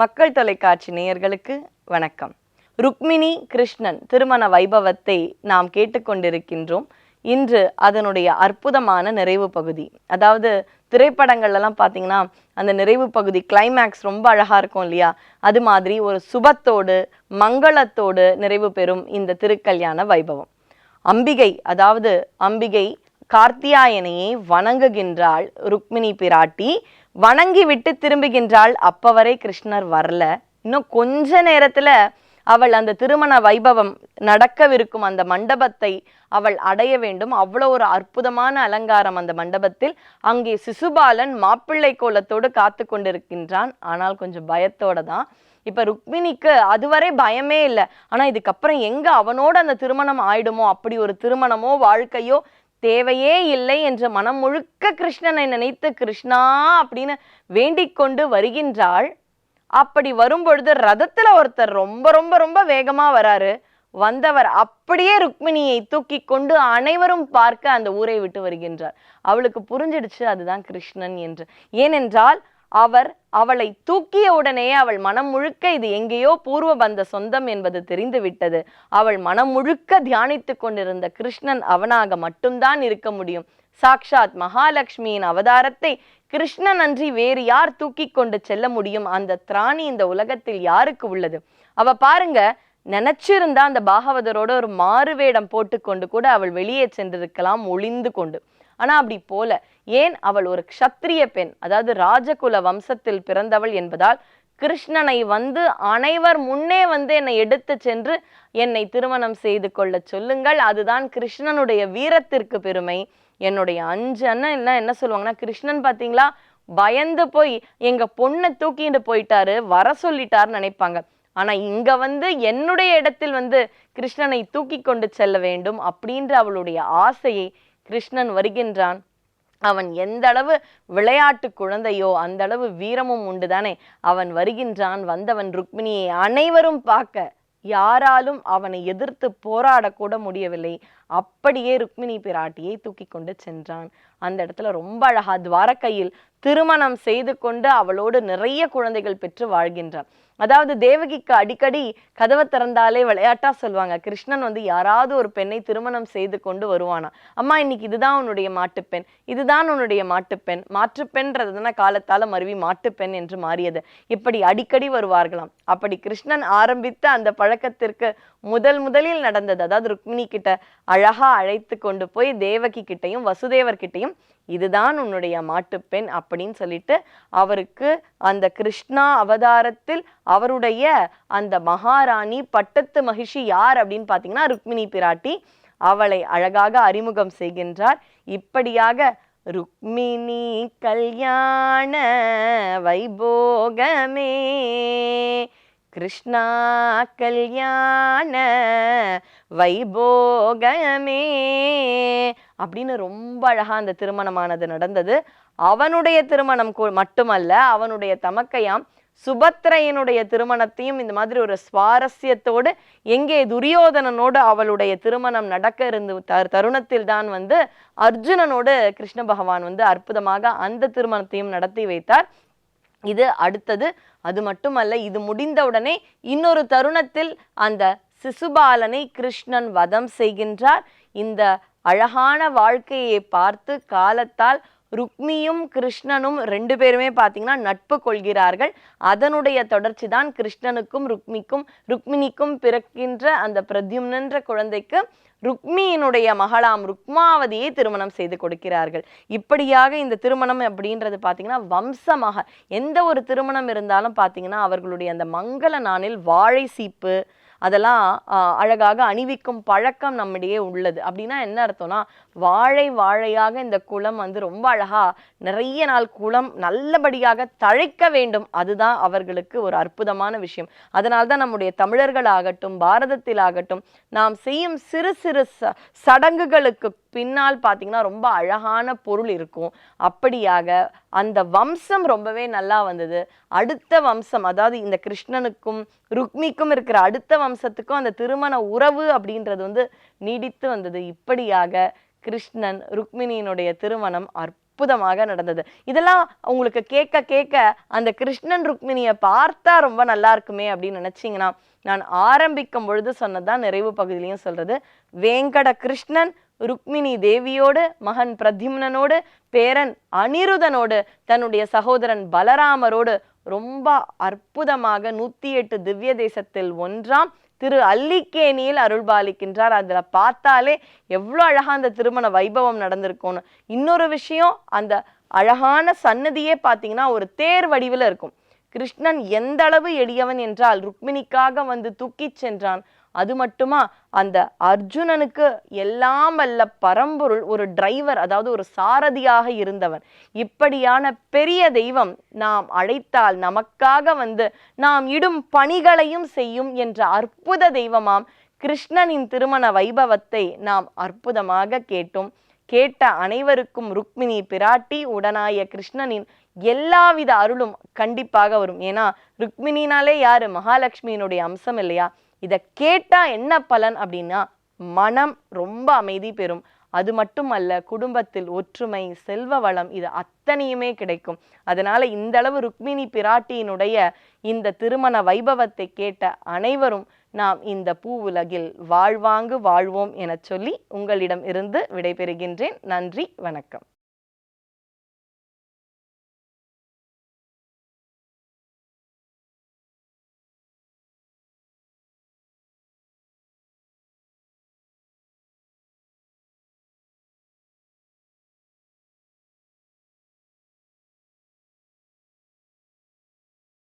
மக்கள் தொலைக்காட்சி நேயர்களுக்கு வணக்கம். ருக்மிணி கிருஷ்ணன் திருமண வைபவத்தை நாம் கேட்டுக்கொண்டிருக்கின்றோம். இன்று அதனுடைய அற்புதமான நிறைவு பகுதி. அதாவது திரைப்படங்கள்லாம் பார்த்தீங்கன்னா அந்த நிறைவு பகுதி கிளைமேக்ஸ் ரொம்ப அழகா இருக்கும் இல்லையா? அது மாதிரி ஒரு சுபத்தோடு மங்களத்தோடு நிறைவு பெறும் இந்த திருக்கல்யாண வைபவம். அம்பிகை அதாவது அம்பிகை கார்த்தியாயனையை வணங்குகின்றாள் ருக்மிணி பிராட்டி. வணங்கி விட்டு திரும்புகின்றாள். அப்போ வரை கிருஷ்ணர் வரல. இன்னும் கொஞ்ச நேரத்துல அவள் அந்த திருமண வைபவம் நடக்கவிருக்கும் அந்த மண்டபத்தை அவள் அடைய வேண்டும். அவ்வளோ ஒரு அற்புதமான அலங்காரம் அந்த மண்டபத்தில். அங்கே சிசுபாலன் மாப்பிள்ளை கோலத்தோடு காத்து கொண்டிருக்கின்றான். ஆனால் கொஞ்சம் பயத்தோட தான். இப்போ ருக்மிணிக்கு அதுவரை பயமே இல்லை. ஆனால் இதுக்கப்புறம் எங்கே அவனோட அந்த திருமணம் ஆயிடுமோ? அப்படி ஒரு திருமணமோ வாழ்க்கையோ தேவையே இல்லை என்று மனம் முழுக்க கிருஷ்ணனை நினைத்து கிருஷ்ணா அப்படின்னு வேண்டிக் கொண்டு வருகின்றாள். அப்படி வரும்பொழுது ரதத்துல ஒருத்தர் ரொம்ப ரொம்ப ரொம்ப வேகமா வராரு. வந்தவர் அப்படியே ருக்மிணியை தூக்கி கொண்டு அனைவரும் பார்க்க அந்த ஊரை விட்டு வருகின்றார். அவளுக்கு புரிஞ்சிடுச்சு அதுதான் கிருஷ்ணன் என்று. ஏனென்றால் அவர் அவளை தூக்கிய உடனே அவள் மனம் முழுக்க இது எங்கேயோ பூர்வ பந்த சொந்தம் என்பது தெரிந்துவிட்டது அவள் மனம் முழுக்க தியானித்து கொண்டிருந்த கிருஷ்ணன் அவனாக மட்டும்தான் இருக்க முடியும். சாக்ஷாத் மகாலட்சுமியின் அவதாரத்தை கிருஷ்ணன் அன்றி வேறு யார் தூக்கி கொண்டு செல்ல முடியும்? அந்த திராணி இந்த உலகத்தில் யாருக்கு உள்ளது? அவ பாருங்க நினைச்சிருந்தா அந்த பாகவதரோட ஒரு மாறுவேடம் போட்டுக்கொண்டு கூட அவள் வெளியே சென்றிருக்கலாம் ஒளிந்து கொண்டு. ஆனால் அப்படி போல. ஏன் அவள் ஒரு க்ஷத்திரிய பெண்? அதாவது ராஜகுல வம்சத்தில் பிறந்தவள் என்பதால் கிருஷ்ணனை வந்து அனைவர் முன்னே வந்து என்னை எடுத்து சென்று என்னை திருமணம் செய்து கொள்ள சொல்லுங்கள். அதுதான் கிருஷ்ணனுடைய வீரத்திற்கு பெருமை. என்னுடைய அஞ்சு அண்ணன் என்ன என்ன சொல்லுவாங்கன்னா கிருஷ்ணன் பார்த்தீங்களா பயந்து போய் எங்க பொண்ணை தூக்கிட்டு போயிட்டாரு வர சொல்லிட்டாருன்னு நினைப்பாங்க. ஆனா இங்க வந்து என்னுடைய இடத்தில் வந்து கிருஷ்ணனை தூக்கி கொண்டு செல்ல வேண்டும் அப்படின்ற அவளுடைய ஆசையை கிருஷ்ணன் வருகின்றான். அவன் எந்த அளவு விளையாட்டு குழந்தையோ அந்த அளவு வீரமும் உண்டுதானே. அவன் வருகின்றான் வந்தவன் ருக்மிணியை அனைவரும் பார்க்க. யாராலும் அவனை எதிர்த்து போராடக்கூட முடியவில்லை. அப்படியே ருக்மிணி பிராட்டியை தூக்கி கொண்டு சென்றான். அந்த இடத்துல ரொம்ப அழகா துவாரக்கையில் திருமணம் செய்து கொண்டு அவளோடு நிறைய குழந்தைகள் பெற்று வாழ்கின்றான் அதாவது தேவகிக்கு அடிக்கடி கதவை திறந்தாலே விளையாட்டா சொல்லுவாங்க. கிருஷ்ணன் வந்து யாராவது ஒரு பெண்ணை திருமணம் செய்து கொண்டு வருவானா? அம்மா இன்னைக்கு இதுதான் உன்னுடைய மாட்டுப்பெண். இதுதான் உன்னுடைய மாட்டுப்பெண். மாற்றுப்பெண்ன்றதுனா காலத்தால மருவி மாட்டுப்பெண் என்று மாறியது. இப்படி அடிக்கடி வருவார்களாம். அப்படி கிருஷ்ணன் ஆரம்பித்த அந்த பழக்கத்திற்கு முதல் முதலில் நடந்தது. அதாவது ருக்மிணி கிட்ட அழகா அழைத்து கொண்டு போய் தேவகி கிட்டையும் வசுதேவர் கிட்டையும் இதுதான் உன்னுடைய மாட்டுப்பெண் அப்படின்னு சொல்லிட்டு அவருக்கு அந்த கிருஷ்ணா அவதாரத்தில் அவருடைய அந்த மகாராணி பட்டத்து மகிழ்ச்சி யார் அப்படின்னு பார்த்தீங்கன்னா ருக்மிணி பிராட்டி. அவளை அழகாக அறிமுகம் செய்கின்றார். இப்படியாக ருக்மிணி கல்யாண வைபோகமே கிருஷ்ணா கல்யாண வைபோகமே அப்படின்னு ரொம்ப அழகாக அந்த திருமணமானது நடந்தது. அவனுடைய திருமணம் கூ- மட்டுமல்ல அவனுடைய தமக்கையாம் சுபத்ரையனுடைய திருமணத்தையும் இந்த மாதிரி ஒரு சுவாரஸ்யத்தோடு எங்கே துரியோதனனோடு அவளுடைய திருமணம் நடக்க இருந்து தருணத்தில் தான் வந்து அர்ஜுனனோடு கிருஷ்ண பகவான் வந்து அற்புதமாக அந்த திருமணத்தையும் நடத்தி வைத்தார். இது அடுத்தது அது மட்டுமல்ல இது முடிந்தவுடனே இன்னொரு தருணத்தில் அந்த சிசுபாலனை கிருஷ்ணன் வதம் செய்கின்றார். இந்த அழகான வாழ்க்கையை பார்த்து காலத்தால் ருக்மியும் கிருஷ்ணனும் ரெண்டு பேருமே பார்த்தீங்கன்னா நட்பு கொள்கிறார்கள். அதனுடைய தொடர்ச்சி தான் கிருஷ்ணனுக்கும் ருக்மிக்கும் ருக்மிணிக்கும் பிறக்கின்ற அந்த பிரத்யும்னன்ற குழந்தைக்கு ருக்மியினுடைய மகளாம் ருக்மாவதியை திருமணம் செய்து கொடுக்கிறார்கள். இப்படியாக இந்த திருமணம் அப்படின்றது பார்த்தீங்கன்னா வம்சமாக. எந்த ஒரு திருமணம் இருந்தாலும் பார்த்தீங்கன்னா அவர்களுடைய அந்த மங்கள நாளில் வாழை சீப்பு அதெல்லாம் அழகாக அணிவிக்கும் பழக்கம் நம்மிடையே உள்ளது. அப்படின்னா என்ன அர்த்தம்னா வாழை வாழையாக இந்த குளம் வந்து ரொம்ப அழகா நிறைய நாள் குளம் நல்லபடியாக தழைக்க வேண்டும். அதுதான் அவர்களுக்கு ஒரு அற்புதமான விஷயம். அதனால்தான் நம்முடைய தமிழர்களாகட்டும் பாரதத்திலாகட்டும் நாம் செய்யும் சிறு சிறு ச சடங்குகளுக்கு பின்னால் பார்த்தீங்கன்னா ரொம்ப அழகான பொருள் இருக்கும். அப்படியாக அந்த வம்சம் ரொம்பவே நல்லா வந்தது. அடுத்த வம்சம் அதாவது இந்த கிருஷ்ணனுக்கும் ருக்மிக்கும் இருக்கிற அடுத்த வம்சத்துக்கும் அந்த திருமண உறவு அப்படின்றது வந்து நீடித்து வந்தது. இப்படியாக கிருஷ்ணன் ருக்மிணியினுடைய திருமணம் அற்புதமாக நடந்தது. இதெல்லாம் உங்களுக்கு கேட்க கேட்க அந்த கிருஷ்ணன் ருக்மிணியை பார்த்தா ரொம்ப நல்லா இருக்குமே அப்படின்னு நினச்சிங்கன்னா நான் ஆரம்பிக்கும் பொழுது சொன்னதான் நிறைவு பகுதியிலையும் சொல்றது. வேங்கட கிருஷ்ணன் ருக்மிணி தேவியோடு மகன் பிரதிம்னனோடு பேரன் அனிருதனோடு தன்னுடைய சகோதரன் பலராமரோடு ரொம்ப அற்புதமாக நூத்தி எட்டு திவ்ய தேசத்தில் ஒன்றாம் திரு அல்லிக்கேணியில் அருள்பாலிக்கின்றார். அதில் பார்த்தாலே எவ்வளோ அழகாக அந்த திருமண வைபவம் நடந்திருக்கும்னு. இன்னொரு விஷயம் அந்த அழகான சன்னதியே பார்த்தீங்கன்னா ஒரு தேர் வடிவில் இருக்கும். கிருஷ்ணன் எந்த அளவு எளியவன் என்றால் ருக்மிணிக்காக வந்து தூக்கிச் சென்றான். அது மட்டுமா? அந்த அர்ஜுனனுக்கு எல்லாம் அல்ல பரம்பொருள் ஒரு டிரைவர் அதாவது ஒரு சாரதியாக இருந்தவன். இப்படியான பெரிய தெய்வம் நாம் அழைத்தால் நமக்காக வந்து நாம் இடும் பணிகளையும் செய்யும் என்ற அற்புத தெய்வமாம் கிருஷ்ணனின் திருமண வைபவத்தை நாம் அற்புதமாக கேட்டோம். கேட்ட அனைவருக்கும் ருக்மிணி பிராட்டி உடனாய கிருஷ்ணனின் எல்லாவித அருளும் கண்டிப்பாக வரும். ஏன்னா ருக்மிணினாலே யாரு? மகாலட்சுமியினுடைய அம்சம் இல்லையா? இதை கேட்டால் என்ன பலன் அப்படின்னா மனம் ரொம்ப அமைதி பெறும். அது மட்டுமல்ல குடும்பத்தில் ஒற்றுமை செல்வ வளம் இது அத்தனையுமே கிடைக்கும். அதனால இந்த அளவு ருக்மிணி பிராட்டியினுடைய இந்த திருமண வைபவத்தை கேட்ட அனைவரும் நாம் இந்த பூவுலகில் வாழ்வாங்கு வாழ்வோம் எனச் சொல்லி உங்களிடம் இருந்து விடைபெறுகின்றேன். நன்றி வணக்கம்.